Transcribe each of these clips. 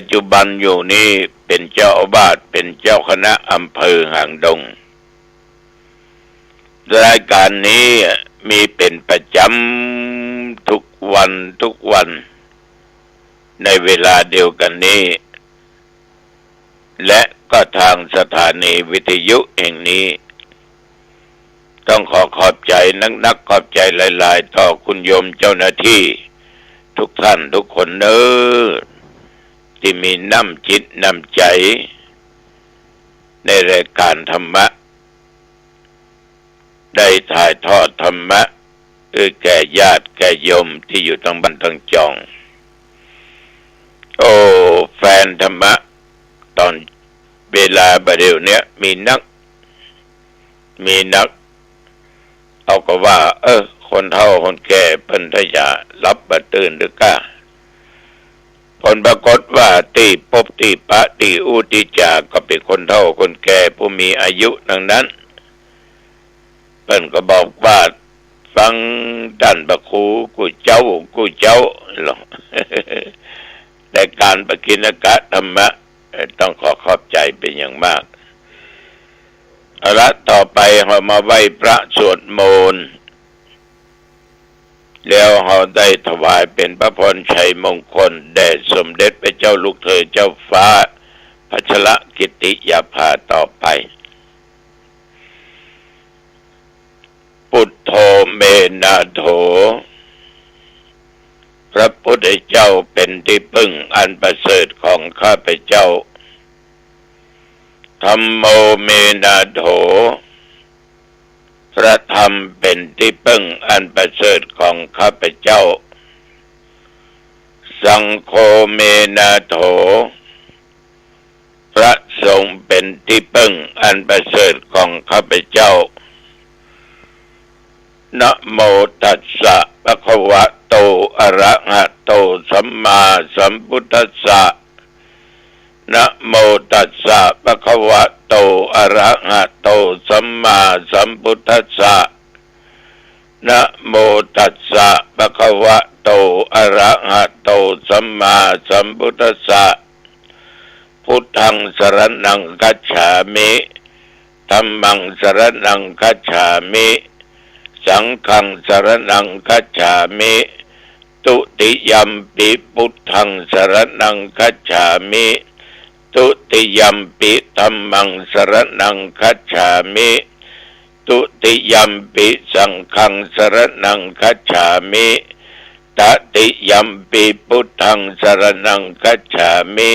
ปัจจุบันอยู่นี่เป็นเจ้าอาวาสเป็นเจ้าคณะอำเภอหางดง รายการนี้มีเป็นประจำทุกวันทุกวัน ในเวลาเดียวกันนี้ และก็ทางสถานีวิทยุแห่งนี้ ต้องขอขอบใจนักนักขอบใจหลาย ๆ ต่อคุณโยมเจ้าหน้าที่ ทุกท่านทุกคนเนอ ที่มีน้ำจิตน้ำใจ ในรายการธรรมะ ได้ถ่ายทอดธรรมะเพื่อแก่ญาติแก่โยมที่อยู่ทั้งบ้านทั้งจอง โอ้แฟนธรรมะ ตอนเวลาบดเดี๋ยวเนี้ยมีนัก มีนัก เอาก็ว่า เออคนเฒ่าคนแก่เพิ่นทยารับบัตื่นหรือก้า ผลปรากฏว่าตีปบตีปะตีอุติจาก็เป็นคนเฒ่าคนแก่ผู้มีอายุดังนั้นเพิ่นก็บอกว่าฟังด้านประคูกูเจ้ากูเจ้าหรอกแต่การประกินกะธรรมะ ต้องขอขอบใจเป็นอย่างมากเอาละต่อไปเรามาไหว้พระสวดมนต์ แล้วเราได้ถวายเป็นพระพรชัยมงคล แด่สมเด็จพระเจ้าลูกเธอเจ้าฟ้าพัชระกิติยาภาต่อไปพุทโธเมนาโถ พระพุทธเจ้าเป็นที่พึ่งอันประเสริฐของข้าพเจ้าธรรมโมเมนาโถ ระธรรมเป็นที่พึ่งอันประเสริฐของข้าพเจ้า สังโฆเมนาโถ พระสงฆ์เป็นที่พึ่งอันประเสริฐของข้าพเจ้า นะโมตัสสะภะคะวะโต อะระหะโต สัมมาสัมพุทธัสสะนะโมตัสสะภะคะวะ โตอะระหะโตสัมมาสัมพุทธัสสะนะโมตัสสะภะคะวะโตอะระหะโตสัมมาสัมพุทธัสสะพุทธังสรณังคัจฉามิธัมมังสรณังคัจฉามิ สังฆังสรณังคัจฉามิ ตุติยัมปิพุทธังสรณังคัจฉามิ ตุติยมปิธัมมังสรณังคัจฉามิตุติยมปิสังฆังสรณังคัจฉามิตติยมปิพุทธังสรณังคัจฉามิ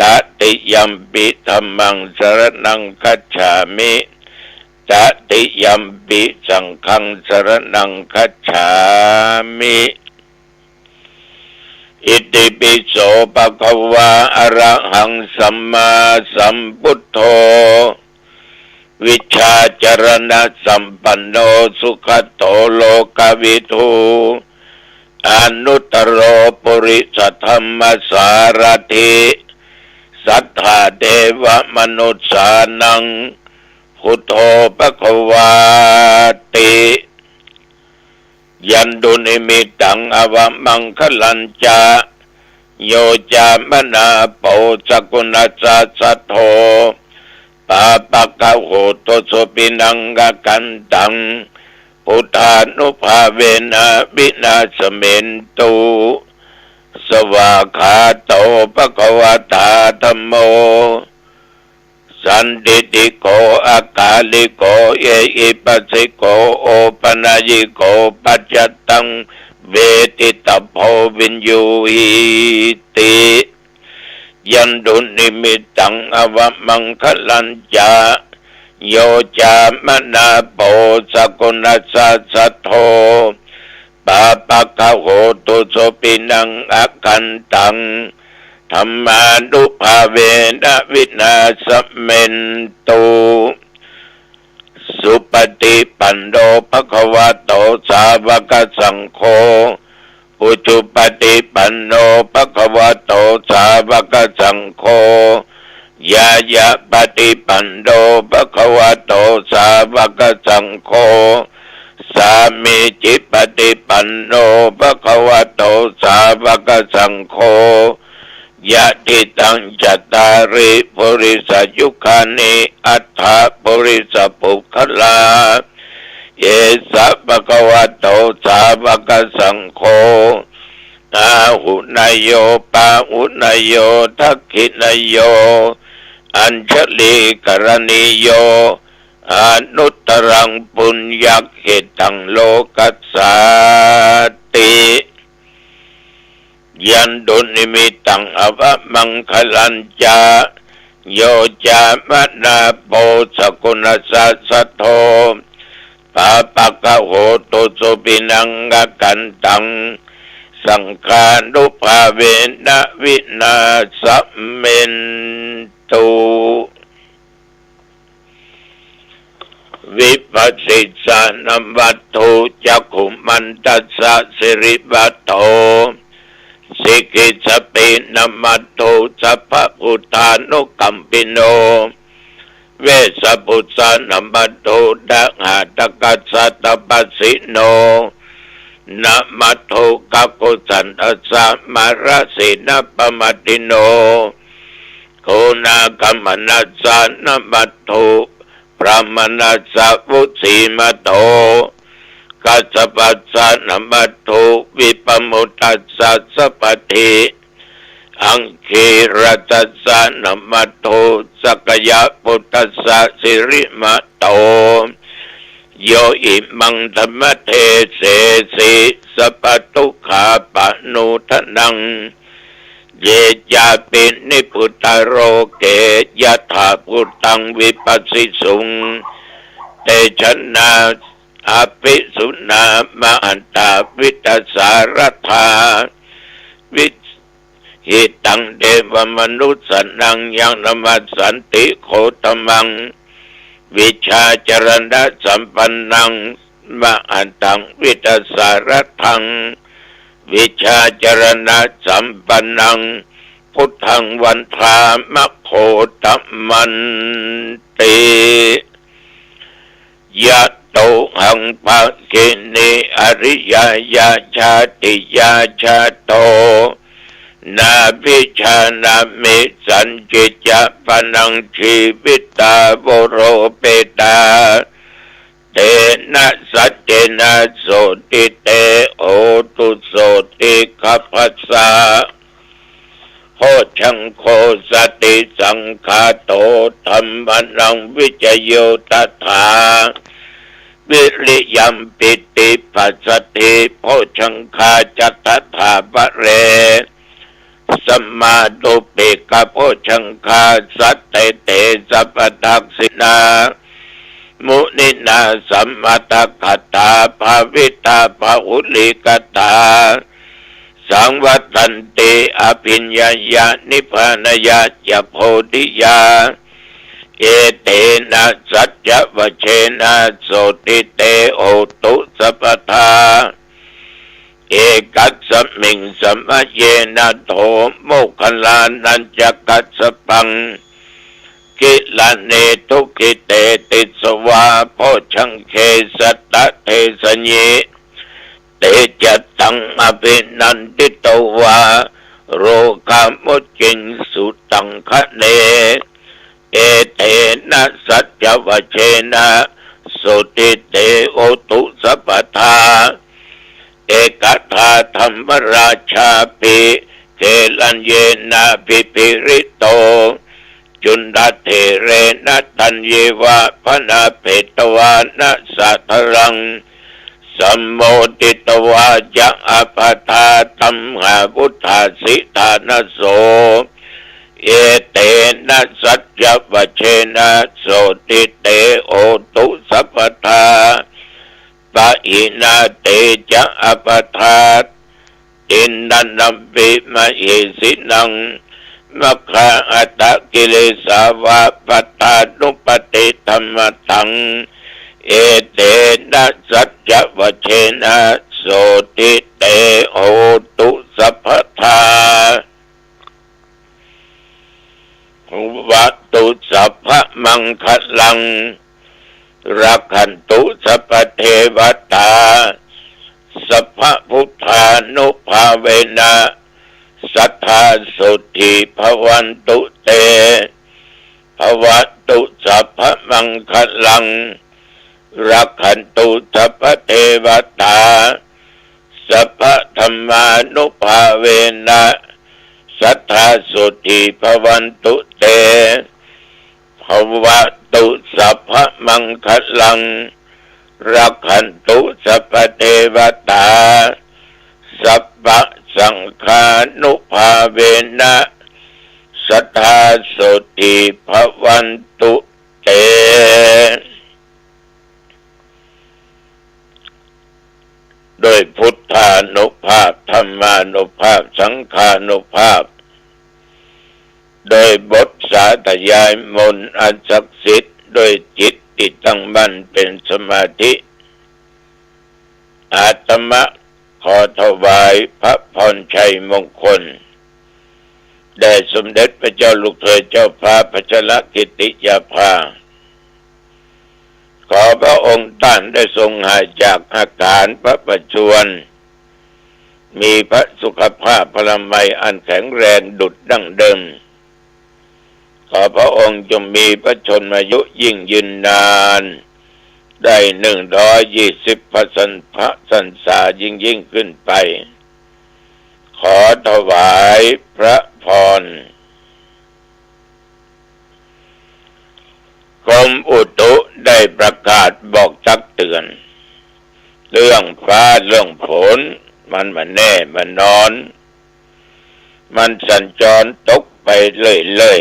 ตติยมปิธัมมังสรณังคัจฉามิตติยมปิสังฆังสรณังคัจฉามิ อิติปิโสปะคะวาอะระหังสัมมาสัมพุทโธ วิชาจรณะสัมปันโนสุขโตโลกวิทูอนุตตรโรปุริสธรรมสารถิสัทธาเทวมนุษย์สานังพุทโธปะคะวาติ ยันดุนิมิตังอวมังคลัญจาโยจามนาโปสกุณาสัสสะโทปาปะกะโหตโสปินังกะกันตังพุทธานุภาเวนะวินาสเมนตุสวากาโตปะคะวะตาธัมโม สันติติโกอากาลิโกเออิปัสสิโกโอปนายิโกปัจจตังเวติตาโพวินยูหิติยันดุนิมิตังอวมังคลัญจาโยจามนาโปสกุณสัสสะโทปาปะกะโหตุโสปินังอากันตัง ธรรมานุภาเวนะวินาสเมนตุสุปฏิปันโนภควะโตสาวกสังโฆอุจุปฏิปันโนภควะโตสาวกสังโฆยายะปฏิปันโนภควะโตสาวกสังโฆสามีจิปฏิปันโนภควะโตสาวกสังโฆ ยะติตังจัตตาริปุริสยุคานิอัฏฐปุริสปุคลา เยสัปะกวะโตสาวกสังโฆอาหุนายโยปาหุนายโยทักขินายโย อัญชลีกรณีโยอนุตรังปุญญเขตังโลกัสสติ ยันดุนิมิตังอวะมังคลัญจาโยจามนาโปสกุณสัสสะโทปาปะกะโหตุสุปินังกกันตัง สังฆานุภาเวนะวินาสัมเมนตุวิปัสสิสานัมวัตถุจักขุมันตัสสะสิริวัตโต สิกิสปินัมมัตโตสัพพุทานุกัมปิโน เวสปุสานัมมัตโตดังหาตกัสสะตปัสสิโนนมัตโตกักกุสันตัสสะมาราสินะปมัติโน โคนากัมมนัสสะนมัตโตพระมนัสสะวุสีมัตโต กัสะปัสสะนะมัตโตวิปมุตตัสสะสปปฏิอังคีรัตสะนะมัตโตสักยะปุตตัสสะสิริมะโตโยอิมังธรรมเทเสสิสปตุขาปะนุทนัง เยจาปินิพุตตโรเกยะถาพุตตังวิปัสสิสุง เตชะนา อภิสุนามหันตาวิตสารธาวิหิตังเดวมนุสสนังยังนมัสสันติโคตมัง วิชาจรณะสัมปันนังมหันตังวิตสารทัง วิชาจรณะสัมปันนัง พุทธังวันทามะโคตมันติยะ ตหังภะเกเนอริยายาชาติยาชาโตนาพิชานามิสันจิจะปนังชีวิตาโวโรเปตา เตนะสัจเจนะโสติเตโอตุโสติขัพสาโพชังโคสติสังคาโตธรรมนังวิจโยตถา วิริยัมปิติปัสสติโพชังคาจัตถาปะเรสมมาตุปิกะโพชังคาสัตเตเตสัพพทักษินามุนินาสัมมาตคตาภาวิตาภาหุลิกตา สังวัตันติอภิญญายานิพานายาจโพธิยา เอเตนะสัจจวเชนะโสติเตโอตุสัพพทาเอกัสมิงสมะเยนะโทโมคคลานันจกัสสปังกิลาเนทุกิเตติสวาโพชังเคสตะเทสญญเตจัตตังอภินันติตวาโรกามุจิงสุตังคะเน เอเตนะสัจจวเชนะสุติเตโอตุสัพทาเอกทาธรรมราชาปิเกลันเยนะปิปิริโต จุนดาเทเรนะตันเยวะพนาเพตวานะสัทรังสัมโมติตวาจะอปทาตัมหาพุทธาสิทานโส เอเตนะสัจจวเชนะโสติเตโอตุสัพพทาปะอินาเตจะอปทาตินนันนัมปิมะเอสินังมัคคะอัตะกิเลสาวาปัตตานุปติธรรมตัง เอเตนะสัจจวเชนะโสติเตโอตุสัพพทา วัตตุสัพพมังคลัง รักขันตุสัพเทวตา สัพพพุทธานุภาเวนะสัทธาสุธิภวันตุเตภวตุสัพพะมังคลัง รักขันตุสัพเทวตา สัพพธรรมานุภาเวนะ สัทธาสุธิภวันตุเตภวะตุสัพพมังคลัง รักขันตุสัพเทวตา สัพพะสังฆานุภาเวนะสัทธาสุติภวันตุเต โดยพุทธานุภาพธรรมานุภาพสังขานุภาพ โดยบทสาธยายมนอันศักดิ์สิทธิ์โดยจิตที่ตั้งมั่นเป็นสมาธิ อาตมะขอถวายพระพรชัยมงคลแด่สมเด็จพระเจ้าลูกเธอเจ้าฟ้าพัชรกิติยาภา ขอพระองค์ท่านได้ทรงหายจากอาการพระประชวรมีพระสุขภาพพลามัยอันแข็งแรงดุดดั้งเดิม ขอพระองค์จงมีพระชนมายุยิ่งยืนนาน ได้หนึ่งร้อยยี่สิบพระสันพระสันสายิ่งยิ่งขึ้นไป ขอถวายพระพร กรมอุตุได้ประกาศบอกชักเตือน เรื่องฟ้าเรื่องฝนมันมาแน่มานอน มันสัญจรตกไปเรื่อย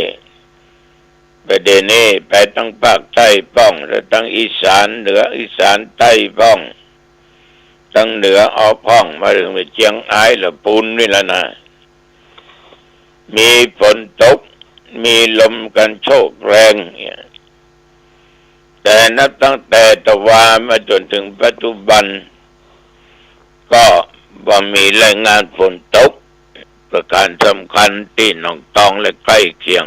ๆประเดี๋ยวนี้ไปตั้งภาคใต้ป้องและตั้งอีสานเหนืออีสานใต้ป้องตั้งเหนือออพ้องมาถึงไปเจียงไอ้ละปูนนี่ละนะมีฝนตกมีลมกันโชกแรงเนี่ย แต่นับตั้งแต่ตะวามาจนถึงปัจจุบัน ก็ว่ามีรายงานฝนตก ประการสำคัญที่หนองตองและใกล้เคียง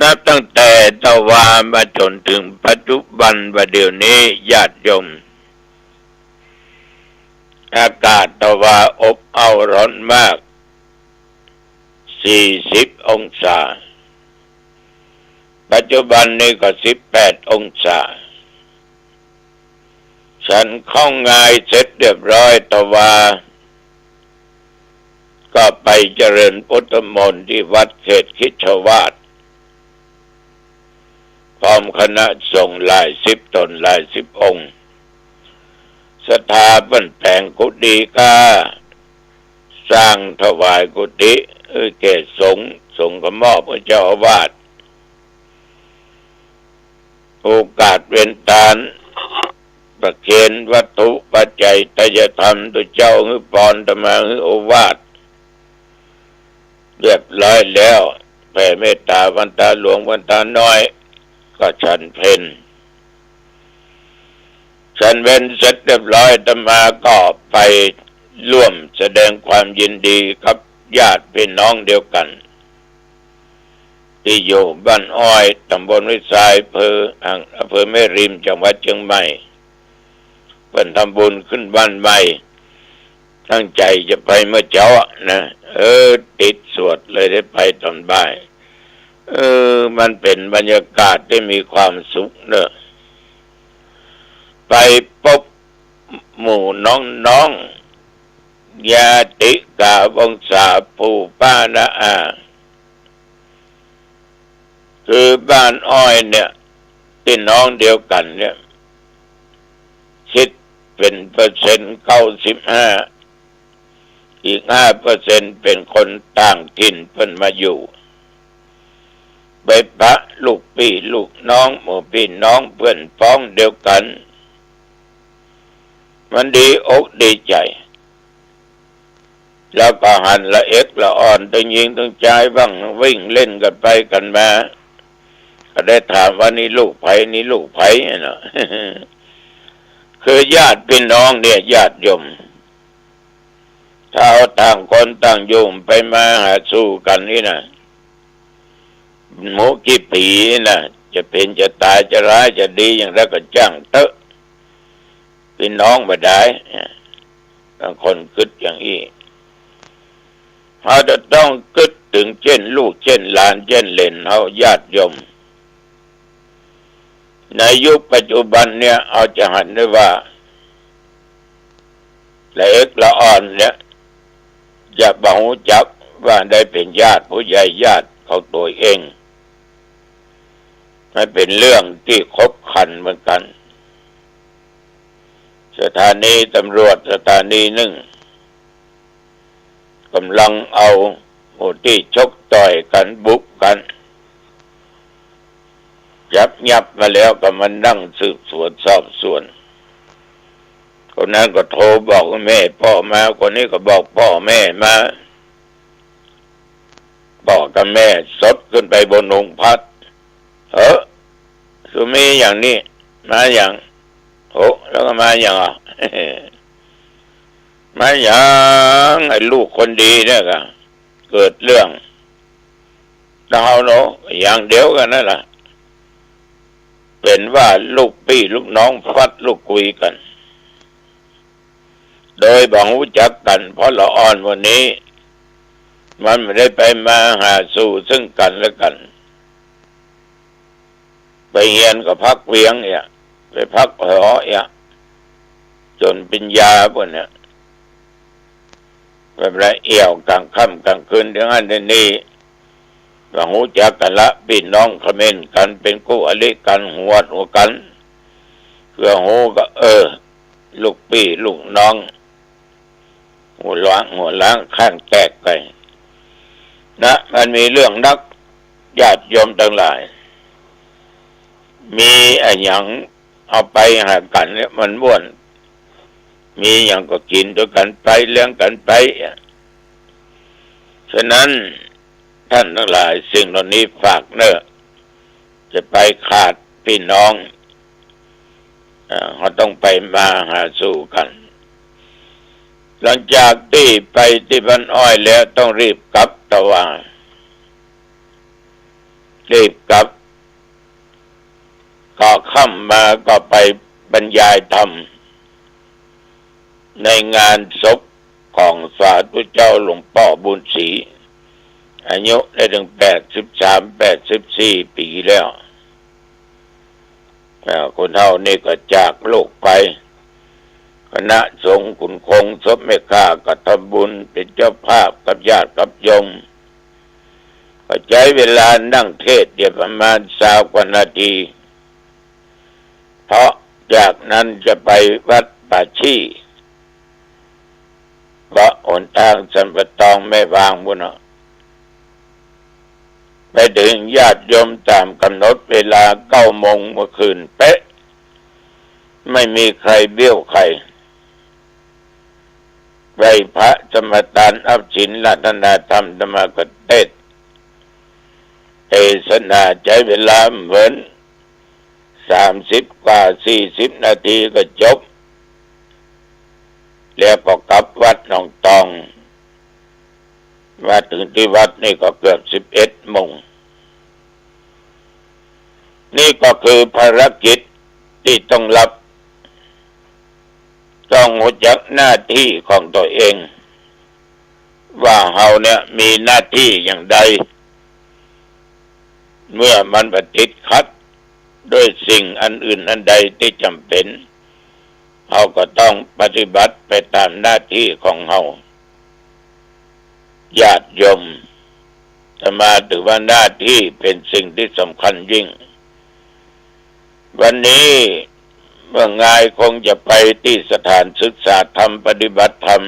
นับตั้งแต่ตะวามาจนถึงปัจจุบันว่าเดี๋ยวนี้ญาติโยมอากาศตะวาอบเอาร้อนมากสี่สิบองศา ปัจจุบันนี้ก็สิบแปดองศา ฉันเข้างายเสร็จเรียบร้อยตะวา ก็ไปเจริญพุทธมนต์ที่วัดเขตคิชวาสพร้อมคณะส่งหลายสิบตนหลายสิบองค์ สถาบันแต่งกุฏิกาสร้างถวายกุฏิเออแก่สงสงฆ์ก็มอบพระเจ้าอาวาส โอกาสเวนตานประเคนวัตถุปัจจัยตยธรรมตัวเจ้าหือปอนตมาหือโอวาสเรียบร้อยแล้วแผ่เมตตาวันตาหลวงวันตาน้อย ก็ฉันเพนฉันเว้นเสร็จเรียบร้อยตมาก็ไปร่วมแสดงความยินดีกับญาติพี่น้องเดียวกัน ที่อยู่บ้านอ้อยตำบลวิสัยอำเภออำเภอแม่ริมจังหวัดเชียงใหม่เป็นทำบุญขึ้นบ้านใหม่ตั้งใจจะไปเมื่อเช้านะเออ ติดสวดเลยได้ไปตอนบ่าย เออ มันเป็นบรรยากาศที่มีความสุขเนอะไปพบหมู่น้องๆญาติกาวงศาผู้ป้านะอา คือบ้านอ้อยเนี่ยที่น้องเดียวกันเนี่ย คิดเป็นเปอร์เซ็นต์เก้าสิบห้าอีกห้าเปอร์เซ็นต์เป็นคนต่างถิ่นเพิ่นมาอยู่ไปพระลูกพี่ลูกน้องหมู่พี่น้องเพื่อนพ้องเดียวกัน มันดีอกดีใจ แล้วก็หันละเอ็กละอ่อนตึงยิงตึงใจบ้างวิ่งเล่นกันไปกันมา ก็ได้ถามว่านี่ลูกไผ่นี่ลูกไผ่เนาะคือญาติพี่น้องเนี่ยญาติยม ถ้าเอาต่างคนต่างยมไปมาหาสู้กันนี่นะหมูกี่ปีนะจะเป็นจะตายจะร้ายจะดีอย่างไรก็จ้างเตอะพี่น้องมาได้บางคนคิดอย่างนี้เขาจะต้องกึดถึงเช่น ลูกเช่นหลานเช่นเลนเขาญาติยม ในยุคปัจจุบันเนี่ยเอาจะหันได้ว่าละเอกละอ่อนเนี่ยจะบ่หูจักว่าได้เป็นญาติผู้ใหญ่ญาติเขาตัวเองไม่เป็นเรื่องที่คบขันเหมือนกัน สถานีตำรวจสถานีหนึ่งกำลังเอาหมูที่ชกต่อยกันบุกกัน ยับยับมาแล้วก็มันนั่งสืบสวนสอบสวนคนนั้นก็โทรบอกแม่พ่อมาคนนี้ก็บอกพ่อแม่มาบอกกับแม่สดขึ้นไปบนองพัดเออสุมีอย่างนี้ มาอย่างโอ้แล้วก็มาอย่างอะมาอย่างไอ้ลูกคนดีเนี่ยก็เกิดเรื่องดาวเนาะอย่างเดียวกันนั่นแหละ เป็นว่าลูกพี่ลูกน้องฟัดลูกคุยกัน โดยบังรู้จักกัน เพราะละอ่อนวันนี้ มันไม่ได้ไปมาหาสู่ซึ่งกันและกัน ไปเฮียนกับพักเวียงเนี่ยไปพักหอเนี่ยจนปัญญาพวกเนี่ยแบบไรเอี่ยวกลางค่ำกลางคืนเดี๋ยวนั้นเดี๋ยวนี้ ก็หูจักกันละพี่น้องคอมเมนกันเป็นกู้อลิกันหัวหัวกันเพื่อหูก็ เออ ลูกพี่ลูกน้อง หัวล้างหัวล้างข้างแตกไปนะ มันมีเรื่องนักญาติโยมทั้งหลาย มีอะไรอย่างเอาไปหากันเนี่ยมันม่วน มีอย่างก็กินด้วยกันไปเลี้ยงกันไป ฉะนั้น ท่านทั้งหลาย สิ่งเหล่านี้ฝากเนอะจะไปขาดพี่น้องเขาต้องไปมาหาสู่กัน หลังจากที่ไปที่บ้านอ้อยแล้วต้องรีบกลับตะวันรีบกลับ ก็ค่ำมาก็ไปบรรยายธรรม ในงานศพของสาธุเจ้าหลวงพ่อบุญศรี อายุได้ถึงแปดสิบสามแปดสิบสี่ปีแล้วคนเท่านี่ก็จากโลกไป คณะสงฆ์ขุนคงศพเมฆาก็ทำบุญเป็นเจ้าภาพกับญาติกับยมก็ใช้เวลานั่งเทศเดียวประมาณสาวกว่านาที เพราะจากนั้นจะไปวัดป่าชีเพราะหนทางสัมปตองไม่วางบุญ ไปถึงญาติโยมตามกำหนดเวลาเก้าโมงเมื่อคืนเป๊ะ ไม่มีใครเบี้ยวใครไหวพระสมตานอับฉินลัตนาธรรมธรรมกเทศเทศนาใช้เวลาเหมือนสามสิบกว่าสี่สิบนาทีก็จบ แล้วก็กลับวัดหนองตอง มาถึงที่วัดนี่ก็เกือบสิบเอ็ดโมง นี่ก็คือภารกิจที่ต้องรับ ต้องหัวจักหน้าที่ของตัวเอง ว่าเฮาเนี่ยมีหน้าที่อย่างใด เมื่อมันปฏิดขัดด้วยสิ่งอันอื่นอันใดที่จำเป็นเฮาก็ต้องปฏิบัติไปตามหน้าที่ของเฮา ญาติโยมจะมาถือว่าหน้าที่เป็นสิ่งที่สำคัญยิ่ง วันนี้เมื่องายคงจะไปที่สถานศึกษาธรรมปฏิบัติธรรม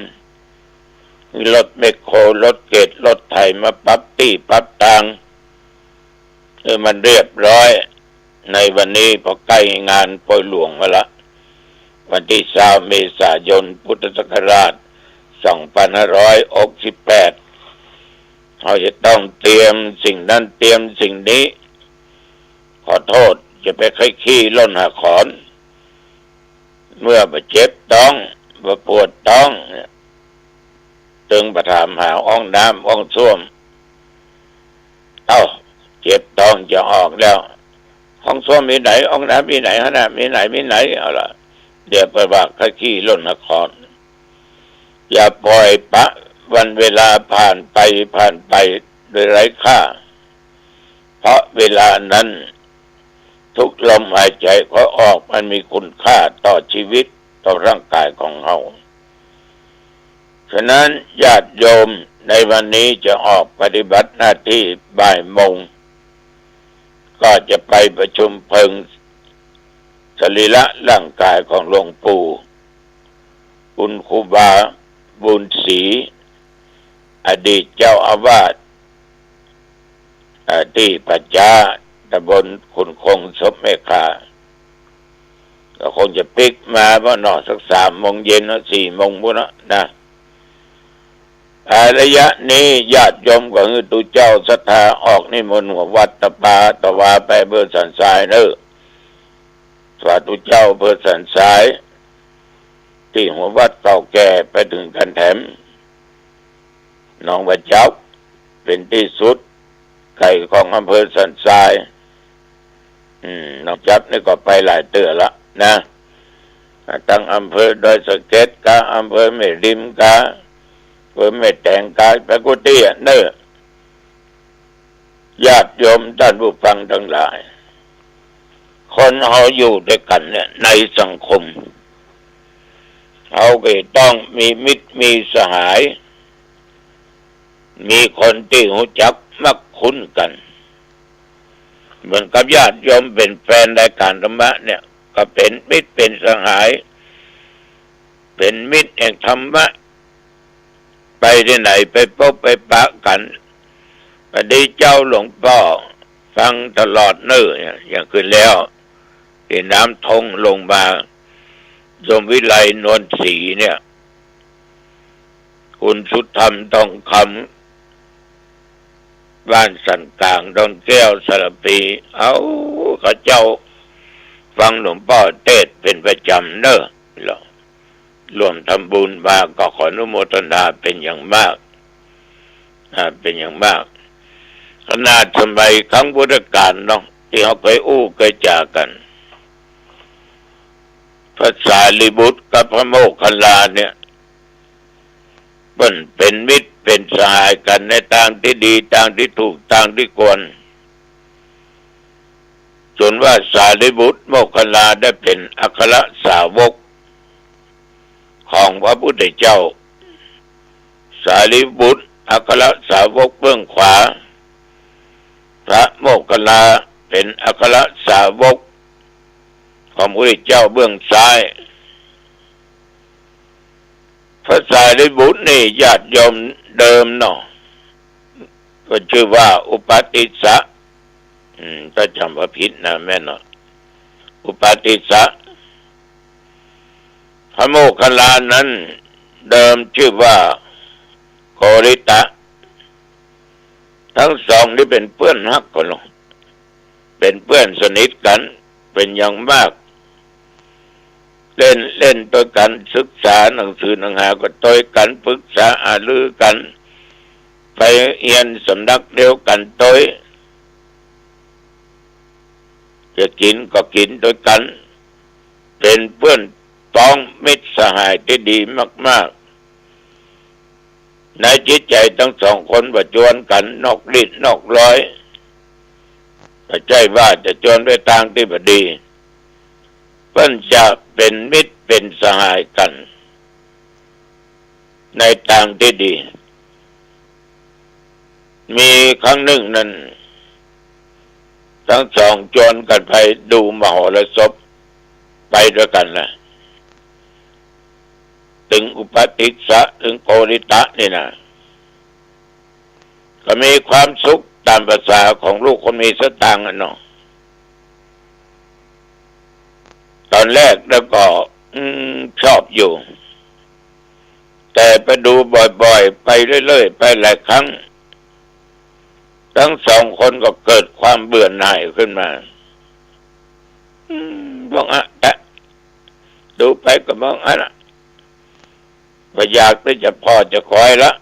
รถเมคโครรถเกตรถไถมาปรับที่ปรับทางคือมันเรียบร้อย ในวันนี้พอใกล้งานปอยหลวงมาละวันที่สามเมษายนพุทธศักราช2568 เราจะต้องเตรียมสิ่งนั้นเตรียมสิ่งนี้ ขอโทษจะไปค่อยขี้ล้นหาขอน เมื่อบาเจ็บต้องบาปวดต้องตึงประถามหาอ้องน้ำอ้องส้วม เอ้าเจ็บต้องจะออกแล้วห้องส้วมมีไหนอ้องน้ำมีไหนฮะนะมีไหนมีไหนเอาละเดี๋ยวไปว่าค่อยขี้ล้นหาขอนอย่าปล่อยปะ วันเวลาผ่านไปผ่านไปโดยไร้ค่า เพราะเวลานั้น ทุกลมหายใจเขาออกมันมีคุณค่าต่อชีวิตต่อร่างกายของเราฉะนั้นญาติโยมในวันนี้จะออกปฏิบัติหน้าที่บ่ายโมง ก็จะไปประชุมเพิงสรีระร่างกายของหลวงปู่บุญครูบาบุญศรี อดีตเจ้าอาวาสที่ปัจจาตำบลขุนคงสมเมฆาก็คงจะปิกมาว่านอสักสามโมงเย็นนะสี่โมงบุนะนะระยะนี้ญาติโยมก็คือตุเจ้าศรัทธาออกนิมนต์หัววัดตะปาตะวาไปเบอร์สันสายเนอสวัสดุเจ้าเบอร์สันสาย ที่หัววัดเก่าแก่ไปถึงกันแถม น้องบัดเจ้าเป็นที่สุดไก่ของอำเภอสันทราย อืมน้องจับนี่ก็ไปหลายเตือละนะตั้งอำเภอโดยสะเก็ตกาอำเภอเมริมกาอำเภอเมแตงกาไปกุฏิเนอญาติโยมท่านผู้ฟังทั้งหลาย คนเขาอยู่ด้วยกันเนี่ย ในสังคมเขาก็ต้องมีมิตรมีสหาย มีคนที่หูจักมักคุ้นกัน เหมือนกับญาติโยมเป็นแฟนรายการธรรมะเนี่ย ก็เป็นมิตรเป็นสหาย เป็นมิตรแห่งธรรมะ ไปที่ไหนไปพบไปปะกันพอดีเจ้าหลวงพ่อฟังตลอดเนื้ออย่างขึ้นแล้วที่น้ำทงลงมาสมวิไลนวลสีเนี่ย คุณสุธรรมต้องคำ บ้านสันกลางดอนแก้วสารปี เอาข้าเจ้า ฟังหลวงพ่อเทศเป็นประจำเนอะหรอรวมทำบุญมาก็ขออนุโมทนาเป็นอย่างมากเป็นอย่างมากขนาดสมัยครั้งพุทธกาลเนาะที่เขาเคยอู้เคยจากันภาษาลิบุตรกับพระโมคคัลลาเนี่ย เป็นเป็นมิตรเป็นสหายกันในทางที่ดีทางที่ถูกทางที่ควรจนว่าสารีบุตรโมคคลาได้เป็นอัครสาวก ของพระพุทธเจ้า สารีบุตรอัครสาวกเบื้องขวา พระโมคคลาเป็นอัครสาวก ของพระพุทธเจ้าเบื้องซ้าย ระสารีบุตรนี่ญาติโยมเดิมเนาะก็ชื่อว่า อุปติสะถ้าจำผิดนะแม่เนาะอุปติสะพระโมคคัลลานั้น เดิมชื่อว่าโคริตะ ทั้งสองนี่เป็นเพื่อนฮักกันหรอเป็นเพื่อนสนิทกัน เป็นอย่างมาก เล่นเล่นตัวกันศึกษาหนังสือหนังหาก็ตัวกันปรึกษาอาลือกัน ไปเอียนสำนักเดียวกันตัวจะกินก็กินด้วยกัน เป็นเพื่อนต้องมิตรสหายที่ดีมาก ๆ ในจิตใจทั้งสองคนประจวนกันนอกลิดนอกร้อยแต่ใจว่าจะจวนด้วยทางที่บดี เพิ่นจะเป็นมิตรเป็นสหายกัน ในทางที่ดี มีครั้งหนึ่งนั้น ทั้งสองจนกันไปดูมหรสพไปด้วยกันนะถึงอุปติสะถึงโกริตะนี่นะก็มีความสุขตามภาษาของลูกคนมีสตางค์เนาะ ตอนแรกแล้วก็ชอบอยู่ แต่ไปดูบ่อยๆ ไปเรื่อยๆ ไปหลายครั้ง ทั้งสองคนก็เกิดความเบื่อหน่ายขึ้นมาบอกอะแต่ดูไปก็มองอะก็อยากที่จะพอจะคอยละ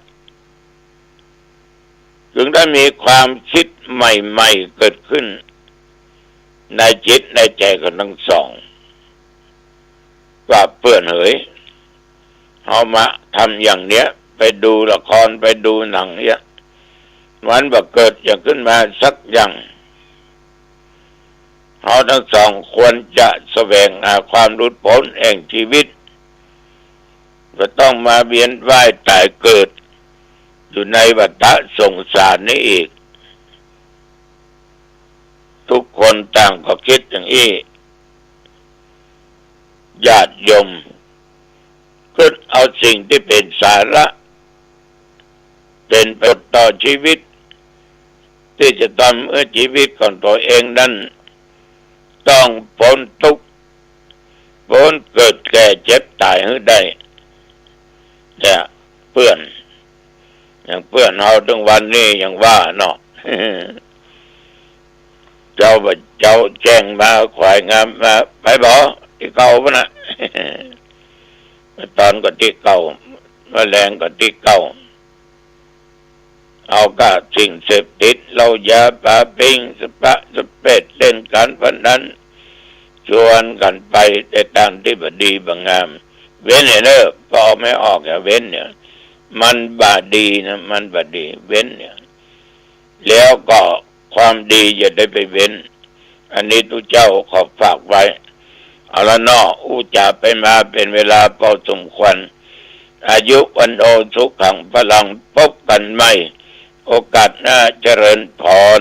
ถึงได้มีความคิดใหม่ ๆ เกิดขึ้น ในจิตในใจของทั้งสอง ว่าเปื่อนเหยเอามาทำอย่างเนี้ย ไปดูละครไปดูหนังเนี่ยมันบ่เกิดอย่างขึ้นมาสักอย่างเราทั้งสองควรจะแสวงหาความรุดพ้นแห่งชีวิตก็ต้องมาเวียนว่ายตายเกิด อยู่ในวัฏสงสารนี้อีก ทุกคนต่างก็คิดอย่างนี้ ญาติโยมก็เอาสิ่งที่เป็นสาระ เป็นประโยชน์ต่อชีวิต ที่จะทำเมื่อชีวิตของตัวเองนั้น ต้องพ้นทุกข์พ้นเกิดแก่เจ็บตายให้ได้เนี่ยเพื่อนอย่างเพื่อนเราถึงวันนี้อยังว่าเนาะเจ้าบ่เจ้าแจ้งมาขวายงามมาไปบอก ที่เก่าปะนะตอนก็ที่เก่าแมลงก็ที่เก่า เอาก็สิ่งเสพติดเรายาปาปิงสปะสเปดเล่นการพนันชวนกันไปแต่ตามที่บดีบางงาม เว้นเนี่ยเนอะพอไม่ออกอย่าเว้นเนี่ย มันบาดีนะมันบาดี เว้นเนี่ย แล้วก็ความดีอย่าได้ไปเว้น อันนี้ทุกเจ้าขอฝากไว้ เอาละนออูจาไปมาเป็นเวลาพอสมควรอายุวันโอสุขังพลังพบกันไหมโอกาสหน้าเจริญพร